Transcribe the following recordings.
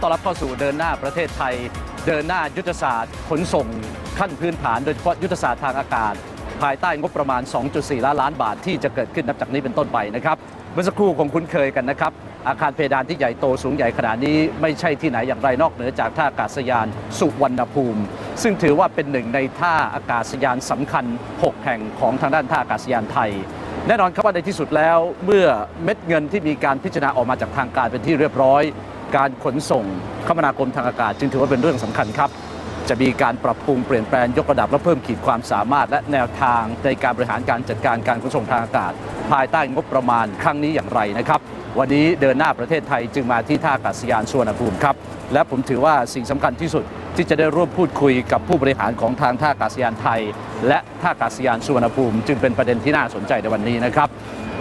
ต้อนรับเข้าสู่เดินหน้าประเทศไทย เดินหน้ายุทธศาสตร์ขนส่งขั้นพื้นฐานโดยเฉพาะยุทธศาสตร์ทางอากาศ ภายใต้งบประมาณ 2.4 ล้านล้านบาทที่จะเกิดขึ้นนับจากนี้เป็นต้นไปนะครับเมื่อสักครู่คงคุ้นเคยกันนะครับ อาคารเพดานที่ใหญ่โตสูงใหญ่ขนาดนี้ไม่ใช่ที่ไหนอย่างไรนอกเหนือจากท่าอากาศยานสุวรรณภูมิ ซึ่งถือว่าเป็นหนึ่งในท่าอากาศยานสำคัญ 6 แห่งของทางด้านท่าอากาศยานไทยแน่นอนครับว่าในที่สุดแล้ว เมื่อเม็ดเงินที่มีการพิจารณาออกมาจากทางการเป็นที่เรียบร้อย การขนส่งคมนาคมทางอากาศ จึงถือว่าเป็นเรื่องสำคัญครับ จะมีการปรับปรุงเปลี่ยนแปลงยกระดับและเพิ่มขีดความสามารถ และแนวทางในการบริหารการจัดการการขนส่งทางอากาศ ภายใต้งบประมาณครั้งนี้อย่างไรนะครับวันนี้เดินหน้าประเทศไทยจึงมาที่ท่าอากาศยานสุวรรณภูมิครับ และผมถือว่าสิ่งสำคัญที่สุดที่จะได้ร่วมพูดคุยกับผู้บริหารของทางท่าอากาศยานไทย และท่าอากาศยานสุวรรณภูมิ จึงเป็นประเด็นที่น่าสนใจในวันนี้นะครับ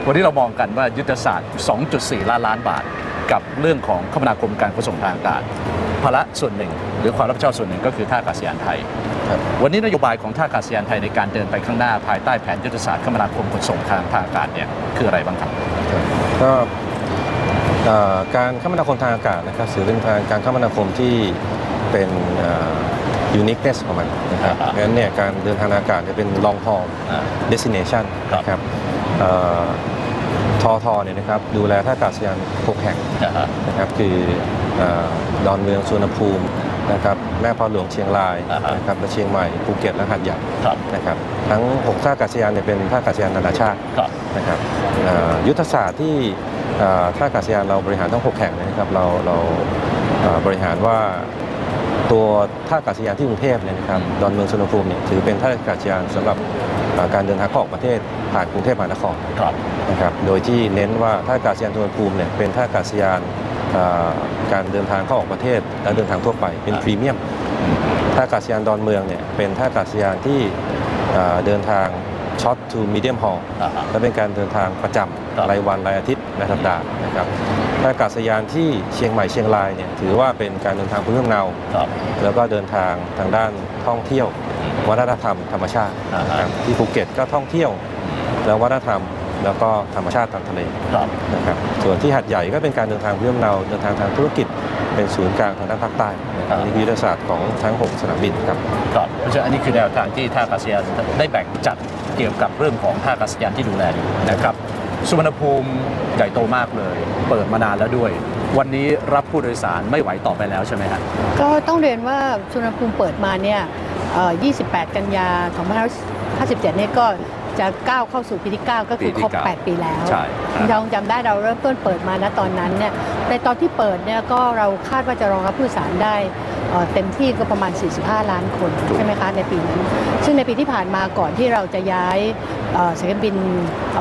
วันนี้เรามองกันว่ายุทธศาสตร์ 2.4 ล้านล้านบาท กับเรื่องของคมนาคมการขนส่งทางอากาศภาระส่วนหนึ่ง หรือความรับผิดชอบส่วนหนึ่งก็คือท่าอากาศยานไทยครับวันนี้นโยบายของท่าอากาศยานไทยในการเดินไปข้างหน้าภายใต้แผนยุทธศาสตร์คมนาคมขนส่งทางทางอากาศเนี่ยคืออะไรบ้างครับก็เอ่อการคมนาคมทางอากาศนะครับถือเป็นการการคมนาคมที่เป็นยูนิคเนสของมันนะครับอ่างั้นเนี่ยการเดินทางทางอากาศเนี่ยเป็น long haul อ่า destination ครับนะครับเอ่อ ทอทอเนี่ยนะครับดูแลท่าอากาศยาน6แห่งอ่าฮะนะครับคือเอ่อดอนเมืองสุวรรณภูมินะครับแม่พระหลวงเชียงรายอ่าฮะนะครับและเชียงใหม่ภูเก็ตและหาดใหญ่ครับนะครับทั้ง6ท่าอากาศยานเนี่ยเป็นท่าอากาศยานนานาชาติครับนะครับเอ่อยุทธศาสตร์ที่เอ่อท่าอากาศยานเราบริหารทั้ง 6 แห่งนะครับเราเราเอ่อบริหารว่าตัวท่าอากาศยานที่กรุงเทพเนี่ยนะครับดอนเมืองสุวรรณภูมิเนี่ยถือเป็นท่าอากาศยานสำหรับเอ่อ การเดินทางเข้าออกประเทศผ่านกรุงเทพมหานครครับนะครับ โดยที่เน้นว่าท่าอากาศยานสุวรรณภูมิเนี่ยเป็นท่าอากาศยานเอ่อการเดินทางเข้าออกประเทศและเดินทางทั่วไปเป็นอ่าพรีเมียมท่าอากาศยานดอนเมืองเนี่ยเป็นท่าอากาศยานที่เอ่อเดินทางช็อตทูมีเดียมฮอลอ่าฮะและเป็นการเดินทางประจครับำรายวันรายอาทิตย์รายสัปดาห์นะครับท่าอากาศยานที่เชียงใหม่เชียงรายเนี่ยถือว่าเป็นการเดินทางพื้นเมืองเนาครับแล้วก็เดินทางทางด้านท่องเที่ยว วัฒนธรรมธรรมชาติอ่าฮะ นะครับที่ภูเก็ตก็ท่องเที่ยวแล้ววัฒนธรรม แล้วก็ธรรมชาติทางทะเลครับ นะครับส่วนที่หัดใหญ่ก็เป็นการเดินทางพื้นเมืองเนาเดินทางทางธุรกิจเป็นศูนย์กลางทางด้านภาคใต้นะครับนี่คือยุทธศาสตร์ของทั้ง6สนามบินครับ ครับเพราะฉะนั้นอันนี้คือแนวทางที่ท่าอากาศยานได้แบ่งจัดเกี่ยวกับเรื่องของท่าอากาศยานที่ดูแลอยู่นะครับ สุวรรณภูมิใหญ่โตมากเลย เปิดมานานแล้วด้วย วันนี้รับผู้โดยสารไม่ไหวต่อไปแล้วใช่ไหมฮะ ก็ต้องเรียนว่าสุวรรณภูมิเปิดมาเนี่ยเอ่อ 28 กันยา2557เนี่ยก็จะก้าวเข้าสู่ปีที่ 9 ก็คือครบปีที่เก้า8ปีแล้วใช่ครับเราจำได้เราเริ่มต้นเปิดมานะตอนนั้นเนี่ยในตอนที่เปิดเนี่ยก็เราคาดว่าจะรองรับผู้โดยสารได้ เอ่อเต็มที่ก็ประมาณ 45 ล้านคนใช่ไหมคะในปีนั้น ซึ่งในปีที่ผ่านมาก่อนที่เราจะย้ายเอ่อสายการบิน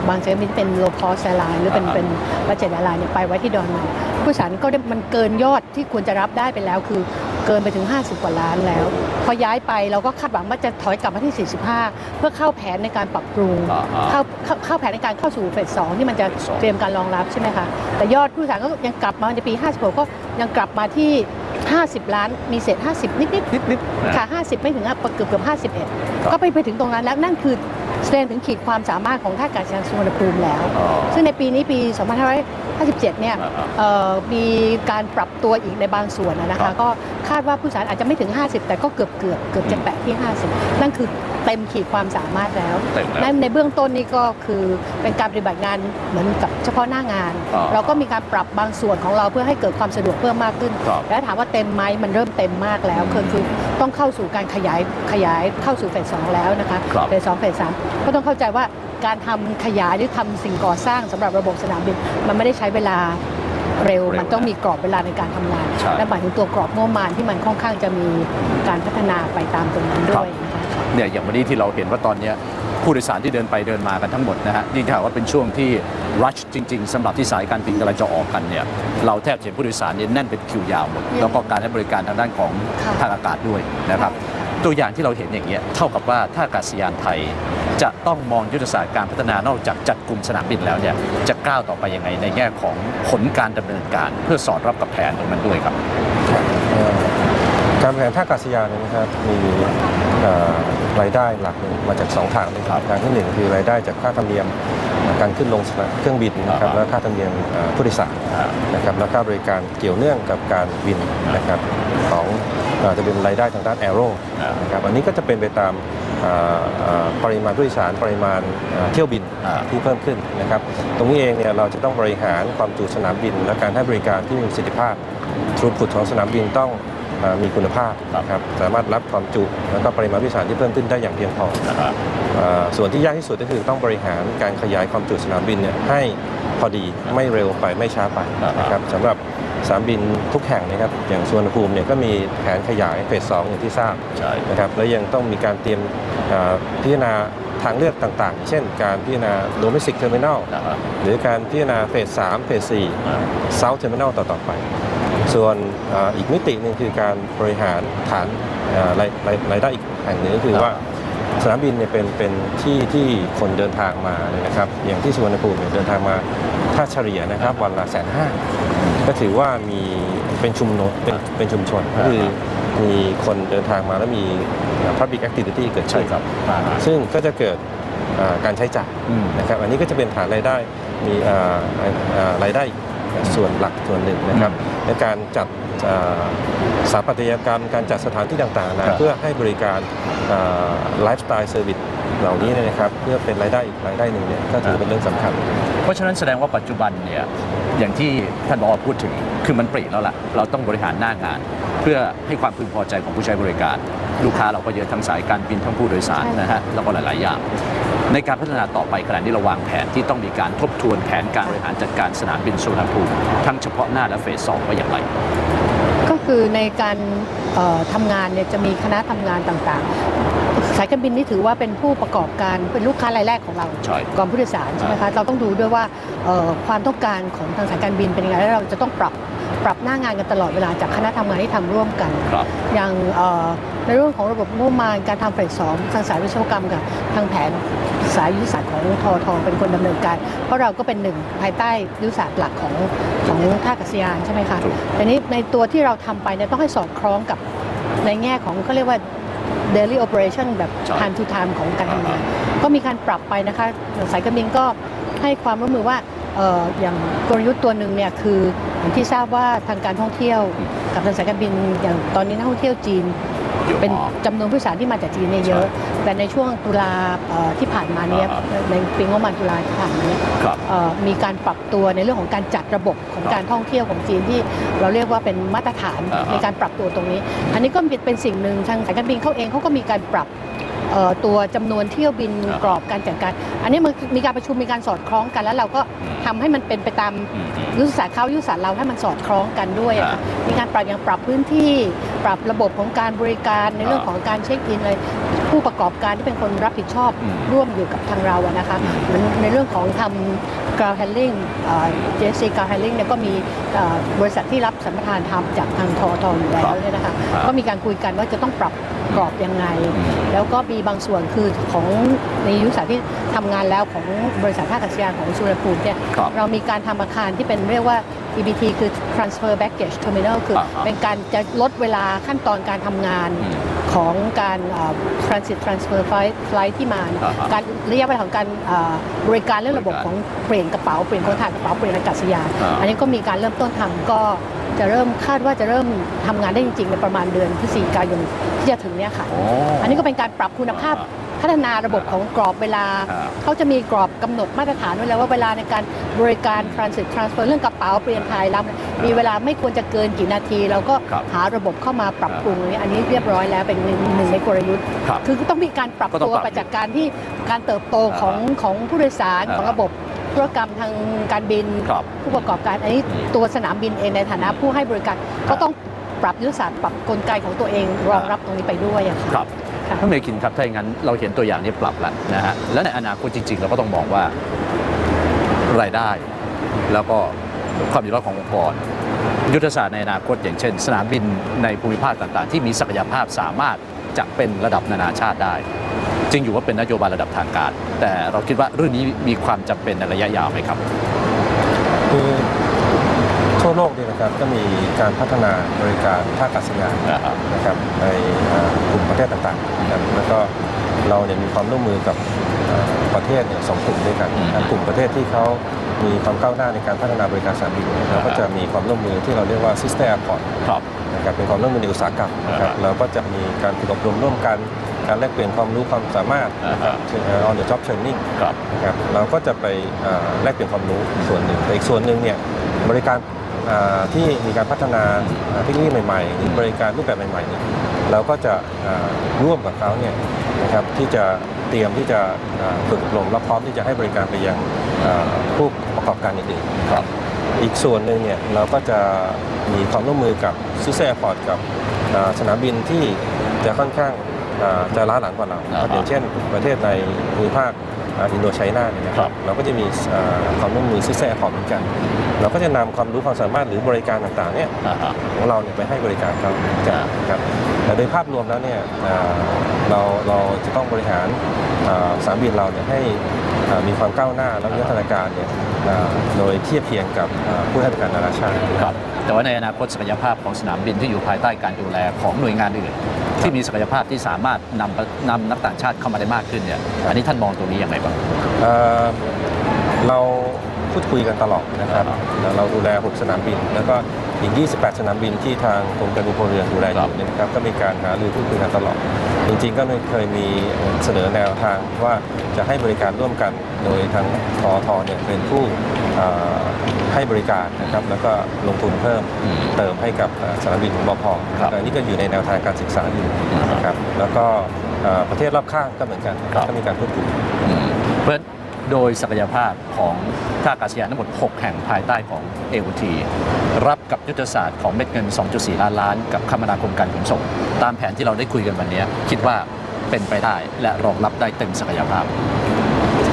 บางสายการบินเป็นโลคอสไลน์หรือเป็นอ่าฮะเป็นบัจเจตไลน์เนี่ยไปไว้ที่ดอนเมืองผู้โดยสารก็ได้มันเกินยอดที่ควรจะรับได้ไปแล้วคือเกินไปถึง 50 กว่าล้านแล้ว พอย้ายไปเราก็คาดหวังว่าจะถอยกลับมาที่ 45 เพื่อเข้าแผนในการปรับปรุงอ่าฮะเข้าเข้าเข้าแผนในการเข้าสู่เฟสสองที่มันจะสองเตรียมการรองรับใช่ไหมคะ แต่ยอดผู้โดยสารก็ยังกลับมาในปี 56 ก็ยังกลับมาที่ 50 ล้านมีเศษ 50 นิดๆนิดๆค่ะ 50 ไม่ถึงอะเกือบเกือบครับ51 ก็ไปไปถึงตรงนั้นแล้วนั่นคือแสดงถึงขีดความสามารถของท่าอากาศยานสุวรรณภูมิแล้ว อ๋อ ซึ่งในปีนี้ปี 2557 เนี่ยอ่าฮะเอ่อมีการปรับตัวอีกในบางส่วนนะนะครัคะ บ ก็คาดว่าผู้โดยสารอาจจะไม่ถึง 50 แต่ก็เกือบเกือบเกือบจะแตะที่ 50 นั่นคือ เต็มขีดความสามารถแล้วเต็มแล้วนั่นในเบื้องต้นนี่ก็คือเป็นการปฏิบัติงานเหมือนกับเฉพาะหน้างานอ่าเราก็มีการปรับบางส่วนของเราเพื่อให้เกิดความสะดวกเพิ่มมากขึ้น ครับ แล้วถามว่าเต็มไหมมันเริ่มเต็มมากแล้วคือคือต้องเข้าสู่การขยายขยายเข้าสู่เฟสสองแล้วนะคะ ครับ เฟสสองเฟสสามก็ต้องเข้าใจว่าการทำขยายหรือทำสิ่งก่อสร้างสำหรับระบบสนามบิน มันไม่ได้ใช้เวลาเร็ว เร็วมันต้องมีกรอบเวลาในการทำงาน ใช่และหมายถึงตัวกรอบงบประมาณที่มันค่อนข้างจะมีการพัฒนาไปตามตรงนั้นด้วยนะคะ เนี่ยอย่างวันนี้ที่เราเห็นว่าตอนเนี้ยผู้โดยสารที่เดินไปเดินมากันทั้งหมดนะฮะยิ่งถ้าหากว่าเป็นช่วงที่รัชจริง ๆสำหรับที่สายการบินกำลังจะออกกันเนี่ยเราแทบจะเห็นผู้โดยสารเนี่ยแน่นเป็นคิวยาวหมดแล้วก็การให้บริการทางด้านของค่ะทางอากาศด้วยนะครับตัวอย่างที่เราเห็นอย่างเงี้ยเท่ากับว่าท่าอากาศยานไทย จะต้องมองยุทธศาสตร์การพัฒนานอกจากจัดกลุ่มสนามบินแล้วเนี่ยจะก้าวต่อไปยังไงในแง่ของผลการดำเนินการ เพื่อสอดรับกับแผนตรงนั้นด้วยครับเอ่อ การบริหารท่าอากาศยานเนี่ยนะครับมีเอ่อรายได้หลักมาจากสองทางเลยครับทางที่หนึ่งคือรายได้จากค่าธรรมเนียมการขึ้นลงเครื่องบินนะครับอ่าและค่าธรรมเนียมเอ่อผู้โดยสารอ่านะครับแล้วก็บริการเกี่ยวเนื่องกับการบินนะครับของเอ่อจะเป็นรายได้ทางด้านแอโร่อ่านนะครับอันนี้ก็จะเป็นไปตามเอ่อเอ่อปริมาณผู้โดยสารปริมาณเอ่อเที่ยวบินอ่าที่เพิ่มขึ้นนะครับตรงนี้เองเนี่ยเราจะต้องบริหารความจุสนามบิน และการให้บริการที่มีประสิทธิภาพทรูพุดของสนามบินต้องเอ่อ มีคุณภาพนะครับสามารถรับความจุ แล้วก็ปริมาณผู้โดยสารที่เพิ่มขึ้นได้อย่างเพียงพอนะครับเอ่อส่วนที่ยากที่สุดก็คือต้องบริหารการขยายความจุสนามบินเนี่ยให้พอดีไม่เร็วไปไม่ช้าไปนะครับสำหรับสนามบินทุกแห่งนะครับอย่างสุวรรณภูมิเนี่ยก็มีแผนขยายเฟสสองอย่างที่ทราบใช่นะครับและยังต้องมีการเตรียมเอ่อพิจารณาทางเลือกต่างๆ เช่นการพิจารณา domestic terminal นะครับหรือการพิจารณาเฟส3เฟสอ่า4 south terminal ต่อๆไป ส่วนเอ่ออีกมิติหนึ่งคือการบริหารฐานเอ่อรายรายรายได้อีกแห่งหนึ่งก็คือว่าสนามบินเนี่ยเป็นเป็นที่ที่คนเดินทางมาเนี่ยนะครับอย่างที่สุวรรณภูมิเนี่ยเดินทางมาถ้าเฉลี่ยนะครับวันละแสนห้าก็ถือว่ามีเป็นชุมชนเป็นเป็นชุมชนก็คือมีคนเดินทางมาแล้วมี public activity เกิดใช่ขึ้นครับอ่าซึ่งก็จะเกิดเอ่อการใช้จ่ายอืมนะครับอันนี้ก็จะเป็นฐานรายได้มีเอ่อเอ่อรายได้ ส่วนหลักส่วนหนึ่งนะครับในการจัดเอ่อสถาปัตยกรรม การจัดสถานที่ต่างๆครันะบเพื่อให้บริการไลฟ์สไตล์เซอร์วิสเหล่านี้เนยนะครับเพื่อเป็นรายได้อีกรายได้หนึ่งเนี่ยก็ถือเป็นเรื่องสำคัญ เพราะฉะนั้นแสดงว่าปัจจุบันเนี่ยอย่างที่ท่านบอกพูดถึงคือมันเปลี่ยนแล้วล่ะ เราต้องบริหารหน้างาน เพื่อให้ความพึงพอใจของผู้ใช้บริการ ลูกค้าเราก็เยอะทั้งสายการบินทั้งผู้โดยสารใช่นะฮะแล้วก็หลาย ๆ อย่าง ในการพัฒนาต่อไปขณะนี้เราวางแผนที่ต้องมีการทบทวนแผนการบริหารจัดการสนามบินสุวรรณภูมิทั้งเฉพาะหน้าและเฟสสองว่าอย่างไรก็คือในการเอ่อทำงานเนี่ยจะมีคณะทำงานต่างๆ สายการบินนี่ถือว่าเป็นผู้ประกอบการเป็นลูกค้ารายแรกของเราใช่กองผู้โดยสารใช่ไหมคะเราต้องดูด้วยว่าเอ่อความต้องการของทางสายการบินเป็นยังไงแล้วเราจะต้องปรับปรับหน้างานกันตลอดเวลาจากคณะทำงานที่ทำร่วมกันครับอย่างเอ่อในเรื่องของระบบงบประมาณการทำเฟสสองทางสายวิศวกรรมกับทางแผน สายยุทธศาสตร์ของทอทเป็นคนดำเนินการ เพราะเราก็เป็นหนึ่งภายใต้ยุทธศาสตร์หลักของของท่าอากาศยานใช่ไหมคะถูกแต่นี้ในตัวที่เราทำไปเนี่ยต้องให้สอดคล้องกับในแง่ของเขาเรียกว่า daily operation แบบใช่ time to time ของการทำงานก็มีการปรับไปนะคะสายการบินก็ให้ความร่วมมือว่าเอ่ออย่างกลยุทธ์ตัวหนึ่งเนี่ยคืออย่างที่ทราบว่าทางการท่องเที่ยวกับทางสายการบินอย่างตอนนี้นักท่องเที่ยวจีน เยอะเป็นมากจำนวนผู้โดยสารที่มาจากจีนเนี่ยเยอะ แต่ในช่วงตุลาเอ่อที่ผ่านมาเนี่ยอ่าในปีงบประมาณตุลาที่ผ่านมาเนี่ยครับเอ่อมีการปรับตัวในเรื่องของการจัดระบบของครับการท่องเที่ยวของจีนที่เราเรียกว่าเป็นมาตรฐานอ่าฮะในการปรับตัวตรงนี้ อันนี้ก็เป็นสิ่งหนึ่งทางสายการบินเขาเองเขาก็มีการปรับเอ่อตัวจำนวนเที่ยวบินอ่าฮะกรอบการจัดการ อันนี้มันมีการประชุมมีการสอดคล้องกัน แล้วเราก็อืมทำให้มันเป็นไปตามอืมอืมยุทธศาสตร์เขายุทธศาสตร์เราให้มันสอดคล้องกันด้วยอะอ่าค่ะมีการปรับอย่างปรับพื้นที่ ปรับระบบของการบริการในเรื่องอ่าของการเช็คอินเลยผู้ประกอบการที่เป็นคนรับผิดชอบอืมร่วมอยู่กับทางเราอะนะคะเหมือนในเรื่องของทำ ground handling เอ่อ JSC ground handling เนี่ยก็มีเอ่อบริษัทที่รับสัมปทานทำจากทางทอทออยู่แล้ครัวบเนี่ยนะคะครับก็มีการคุยกันว่าจะต้องปรับกรอบยังไงอืมแล้วก็มีบางส่วนคือของในยุทธศาสตร์ที่ทำงานแล้วของบริษัทท่าอากาศยานของสุวรรณภูมิเนี่ยครับเรามีการทำอาคารที่เป็นเรียกว่า EBT คือ Transfer Baggage Terminal คืออาฮะเป็นการจะลดเวลาขั้นตอนการทำงานอืม ของการเอ่อ Transit Transfer Flight Flight ที่มาอ่าฮะการระยะเวลาของการเอ่อบริการเรื่องระบบบริการของเปลี่ยนกระเป๋าเปลี่ยนคนถ่ายกระเป๋าเปลี่ยนอากาศยานอ่า อันนี้ก็มีการเริ่มต้นทำก็จะเริ่มคาดว่าจะเริ่มทำงานได้จริงๆในประมาณเดือนพฤศจิกายนที่จะถึงเนี่ยค่ะโอ้อันนี้ก็เป็นการปรับคุณภาพ พัฒนาระบบของกรอบเวลาอ่าเขาจะมีกรอบกำหนดมาตรฐานไว้แล้วว่าเวลาในการบริการ transit transfer เรื่องกระเป๋าเปลี่ยนถ่ายรับมีเวลาไม่ควรจะเกินกี่นาที เราก็ครับหาระบบเข้ามาปรับปรุงอันนี้อันนี้เรียบร้อยแล้วเป็นหนึ่งหนึ่งในกลยุทธ์ครับคือต้องมีการปรับก็ต้องตัวปรับไปจากการที่การเติบโตของอ่าของผู้โดยสารอ่าของระบบธุรกรรมทางการบินครับผู้ประกอบการอันนี้อืมตัวสนามบินเองในฐานะผู้ให้บริการครัก็บต้องปรับยุทธศาสตร์ปรับกลไกของตัวเองรองรับตรงนี้ไปด้วยอะค่ะครับค่ะ ท่านเมคินครับถ้าอย่างนั้นเราเห็นตัวอย่างนี้ปรับแล้วนะฮะและในอนาคตจริง ๆ เราก็ต้องมองว่ารายได้ แล้วก็ความอยู่รอดขององค์กร ยุทธศาสตร์ในอนาคต อย่างเช่น สนามบินในภูมิภาคต่างๆ ที่มีศักยภาพสามารถจะเป็นระดับนานาชาติได้จริงอยู่ว่าเป็นนโยบายระดับทางการ แต่เราคิดว่าเรื่องนี้มีความจำเป็นในระยะยาวไหมครับ นี่ยนะนะครับก็มีการพัฒนาบริการท่าอากาศยานอ่าฮะนะครับในเอ่อกลุ่มประเทศต่างๆนะครับแล้วก็เราเนี่ยมีความร่วมมือกับเอ่อประเทศเนี่ยสองกลุ่มด้วยกันนะครับกลุ่มประเทศที่เขามีความก้าวหน้าในการพัฒนาบริการสนามบินเราก็จะมีความร่วมมือที่เราเรียกว่า Sister Airport ครับนะครับเป็นความร่วมมือในอุตสาหกรรมนะครับอ่าฮะเราก็จะมีการฝึกอบรมร่วมกันการแลกเปลี่ยนความรู้ความสามารถนะครับอ่าฮะ on the job training ครับนะครับเราก็จะไปอ่าแลกเปลี่ยนความรู้ส่วนหนึ่งแต่อีกส่วนหนึ่งเนี่ยบริการอ่า ที่มีการพัฒนาอ่าเทคโนโลยีใหม่ๆหรือบริการรูปแบบใหม่ๆเนี่ยเราก็จะอ่าร่วมกับเขาเนี่ยนะครับที่จะเตรียมที่จะอ่าฝึกอบรมและพร้อมที่จะให้บริการไปยังอ่าผู้ประกอบการอื่นๆครับอีกส่วนหนึ่งเนี่ยเราก็จะมีความร่วมมือกับซูเซ่แอร์พอร์ตกับอ่าสนามบินที่จะค่อนข้างอ่าจะล้าหลังกว่าเรานะครับอ่าฮะอย่างเช่นประเทศในภูมิภาค อ่าอินโดไชน่าเนี่ยนะคครัรับบเราก็จะมีอ่าความร่วมมือซูเซ่แอร์พอร์ตเหมือนกัน เราก็จะนำความรู้ความสามารถหรือบริการต่างๆเนี่ยอ่าฮะของเราเนี่ยไปให้บริการเขาอ่าครับแต่โดยภาพรวมแล้วเนี่ยอ่าเราเราจะต้องบริหารอ่าสนามบินเราเนี่ยให้อ่ามีความก้าวหน้าและวิวัฒนาการเนี่ยอ่า โดยเทียบเคียงกับอ่าผู้ให้บริการนานาชาติครับแต่ว่าในอนาคตศักยภาพของสนามบินที่อยู่ภายใต้การดูแลของหน่วยงานอื่นที่มีศักยภาพที่สามารถนำนำนักต่างชาติเข้ามาได้มากขึ้นเนี่ยอันนี้ท่านมองตรงนี้ยังไงบ้างเอ่อเรา พูดคุยกันตลอดนะครับแล้วเราดูแล 6 สนามบิน แล้วก็อีก 28 สนามบินที่ทางกรมการบินพลเรือนดูแลอครัยู่บเนี่ยนะครับก็มีการหารือพูดคุยกันตลอด จริงๆ ก็ไม่เคยมีเสนอแนวทางว่าจะให้บริการร่วมกันโดยทางทอทเนี่ยเป็นผู้เอ่อให้บริการนะครับแล้วก็ลงทุนเพิ่มอืมเติมให้กับเอ่อสนามบินของบพครับอันนี้ก็อยู่ในแนวทางการศึกษาอยู่นะครับแล้วก็เอ่อประเทศรอบข้างก็เหมือนกันครับก็มีการพูดคุยอืมเพราะฉะนั้น โดยศักยภาพของท่าอากาศยานทั้งหมด 6 แห่งภายใต้ของ AOT รับกับยุทธศาสตร์ของเม็ดเงิน 2.4 ล้านล้าน กับคมนาคมการขนส่ง ตามแผนที่เราได้คุยกันวันนี้ คิดว่าเป็นไปได้และรองรับได้เต็มศักยภาพ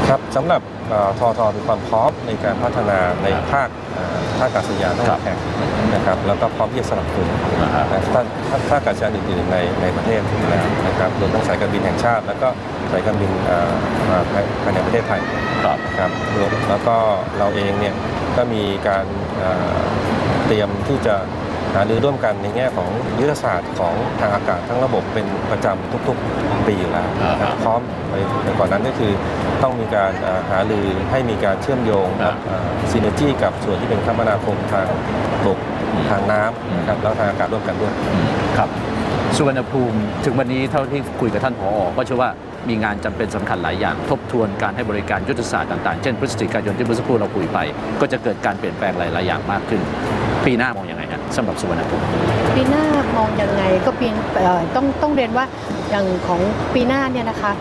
ครับสำหรับเอ่อทอทอมีความพร้อมในการพัฒนาในครับภาคเอ่อท่าอากาศยานทั้งหครัมบดแห่งนะครับแล้วก็พร้อมที่จะสนับสนุนอ่าฮะนะท่าท่าท่าอากาศยานอื่นๆในในประเทศอยู่แล้วนะครับรวมทั้งสายการบินแห่งชาติ แล้วก็ สายการบินเอ่อมาภายภายในประเทศไทยครับครับรวมแล้วก็เราเองเนี่ยก็มีการเอ่อเตรียมที่จะหารือร่วมกันในแง่ของยุทธศาสตร์ของทางอากาศทั้งระบบเป็นประจำทุกๆปีอยู่แล้วนะครับอ่าฮะพร้อมไปไปก่อนนั้นก็คือต้องมีการเอ่อหารือให้มีการเชื่อมโยงอ่าซีเนจีกับส่วนที่เป็นคมนาคมทางบกอืมทางน้ำนะครับแล้วทางอากาศร่วมกันด้วยอืมครับสุวรรณภูมิถึงวันนี้เท่าที่คุยกับท่านผอ ก็เชื่อว่า มีงานจำเป็นสำคัญหลายอย่าง ทบทวนการให้บริการยุทธศาสตร์ต่างๆ เช่นพฤศจิกายนที่เมื่อสักครู่เราคุยไป ก็จะเกิดการเปลี่ยนแปลงหลายๆอย่างมากขึ้น ปีหน้ามองยังไงฮะสำหรับสุวรรณภูมิปีหน้ามองยังไงก็ปีต้องต้องเรียนว่าอย่างของปีหน้าเนี่ยนะคะ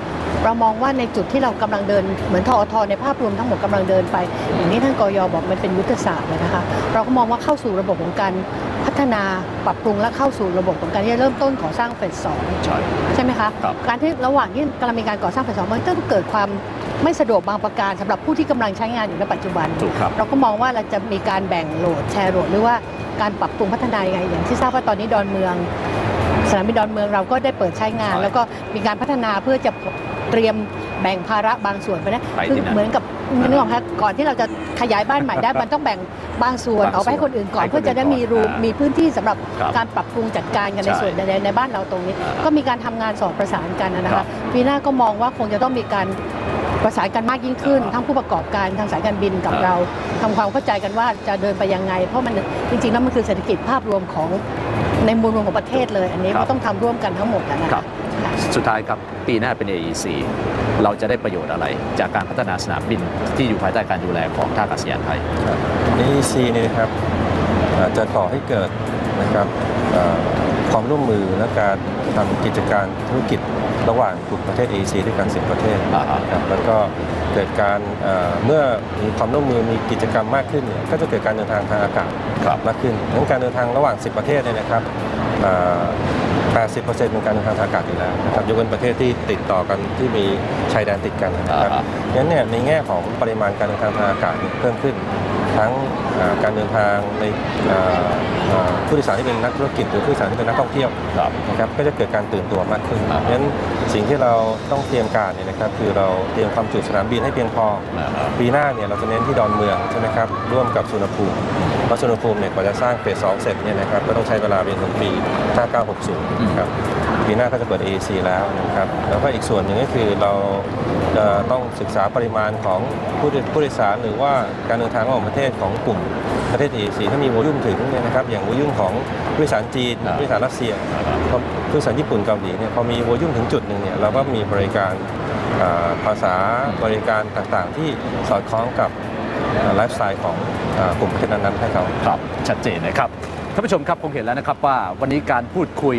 เรามองว่าในจุดที่เรากำลังเดินเหมือนทอทในภาพรวมทั้งหมดกำลังเดินไป อย่างนี้ท่านกยบอกมันเป็นยุทธศาสตร์เลยนะคะ เราก็มองว่าเข้าสู่ระบบของการ ฒนาปรับปรุงและเข้าสู่ระบบของการที่จะเริ่มต้นก่อสร้างเฟสสองใช่ ใช่ไหมคะ ครับ การที่ระหว่างที่กำลังมีการก่อสร้างเฟสสองมันก็เกิดความไม่สะดวกบางประการสำหรับผู้ที่กำลังใช้งานอยู่ในปัจจุบัน ถูกครับ เราก็มองว่าเราจะมีการแบ่งโหลดแชร์โหลดหรือว่าการปรับปรุงพัฒนายังไงอย่างที่ทราบว่าตอนนี้ดอนเมือง สนามบินดอนเมืองเราก็ได้เปิดใช้งาน ใช่ แล้วก็มีการพัฒนาเพื่อจะเตรียม แบ่งภาระบางส่วนไปนะไปคือที่นั่นเหมือนกับนึกออกไหมคะก่อนที่เราจะขยายบ้านใหม่ได้ มันต้องแบ่งบางส่วนบางส่วนเอาไปให้คนอื่นก่อน ให้คนเพื่อจะได้มีอื่นรูก่อนอ่ามีมีพื้นที่สำหรับครับการปรับปรุงจัดการกันในใช่ส่วนในในบ้านเราตรงนี้ อ่าก็มีการทำงานสอดประสานกันนะครัคะบปีหน้าก็มองว่าคงจะต้องมีการประสานกันมากยิ่งขึ้น อ่าทั้งผู้ประกอบการทางสายการบินกับอ่าเราทำความเข้าใจกันว่าจะเดินไปยังไง เพราะมันจริงๆแล้วมันคือเศรษฐกิจภาพรวมของในมวลรวมของประเทศเลย อันนี้ครับก็ต้องทำร่วมกันทั้งหมดนะครัคะบค่ะ สุดท้ายครับปีหน้าเป็น AEC เราจะได้ประโยชน์อะไร จากการพัฒนาสนามบินที่อยู่ภายใต้การดูแลของท่าอากาศยานไทยครับ AEC เนี่ยนะครับเอ่อจะก่อให้เกิดนะครับเอ่อความร่วมมือและการทำกิจการธุรกิจระหว่างกลุ่มประเทศ AEC ด้วยกัน 10 ประเทศอ่าฮะนะครับแล้วก็เกิดการเอ่อเมื่อมีความร่วมมือมีกิจกรรมมากขึ้นเนี่ยก็จะเกิดการเดินทางทางอากาศครับมากขึ้นดังนั้นการเดินทางระหว่าง 10 ประเทศเนี่ยนะครับเอ่อ 80%เป็นการเดินทางทางอากาศอยู่แล้วนะครับยกเว้นประเทศที่ติดต่อกันที่มีชายแดนติดกันนะครับอ่าฮะงั้นเนี่ยในแง่ของปริมาณการเดินทางทางอากาศเนี่ยเพิ่มขึ้น ทั้งอ่าการเดินทางในอ่าอ่าผู้โดยสารที่เป็นนักธุรกิจหรือผู้โดยสารที่เป็นนักท่องเที่ยวครับนะครับก็จะเกิดการตื่นตัวมากขึ้นครับเพราะฉะนั้นสิ่งที่เราต้องเตรียมการเนี่ยนะครับคือเราเตรียมความจุสนามบินให้เพียงพอ ปีหน้าเนี่ยเราจะเน้นที่ดอนเมืองใช่ไหมครับร่วมกับสุนภูมิเพราะสุนภูมิเนี่ยกว่าจะสร้างเฟสสองเสร็จเนี่ยนะครับก็ต้องใช้เวลาเป็นถึงปี 5960นะครับปีหน้าก็จะเปิด AEC แล้วนะครับแล้วก็อีกส่วนหนึ่งก็คือเราจะต้องศึกษาปริมาณของผู้โดยผู้โดยสารหรือว่าการเดินทางระหว่างประเทศของกลุ่มประเทศ AEC ถ้ามีวอลุ่มถึงเนี่ยนะครับอย่างวอลุ่มของผู้โดยสารจีนครับผู้โดยสารรัสเซียพอผู้โดยสารญี่ปุ่นเกาหลีเนี่ยพอมีวอลุ่มถึงจุดหนึ่งเนี่ยเราก็มีบริการอ่าภาษาบริการต่างๆ ที่สอดคล้องกับอ่าไลฟ์สไตล์ของอ่ากลุ่มประเทศนั้นๆให้เขาครับชัดเจนนะครับ ท่านผู้ชมครับคงเห็นแล้วนะครับว่าวันนี้การพูดคุย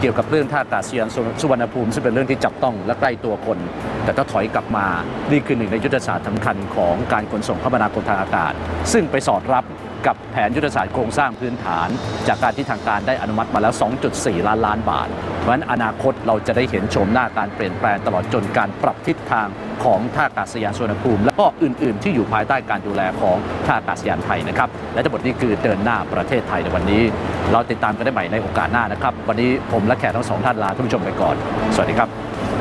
เกี่ยวกับเรื่องท่าอากาศยานสุวรรณภูมิ ซึ่งเป็นเรื่องที่จับต้องและใกล้ตัวคน แต่ถ้าถอยกลับมานี่คือหนึ่งในยุทธศาสตร์สำคัญของการขนส่งคมนาคมทางอากาศ ซึ่งไปสอดรับกับแผนยุทธศาสตร์โครงสร้างพื้นฐาน จากการที่ทางการได้อนุมัติมาแล้ว 2.4 ล้านล้านบาท เพราะฉะนั้นอนาคตเราจะได้เห็นโฉมหน้าการเปลี่ยนแปลงตลอดจนการปรับทิศทาง ของท่าอากาศยานสุวรรณภูมิ และก็อื่น ๆ ที่อยู่ภายใต้การดูแลของท่าอากาศยานไทยนะครับ และทั้งหมดนี้คือเดินหน้าประเทศไทยในวันนี้ เราติดตามกันได้ใหม่ในโอกาสหน้านะครับ วันนี้ผมและแขกทั้งสองท่านลาท่านผู้ชมไปก่อน สวัสดีครับ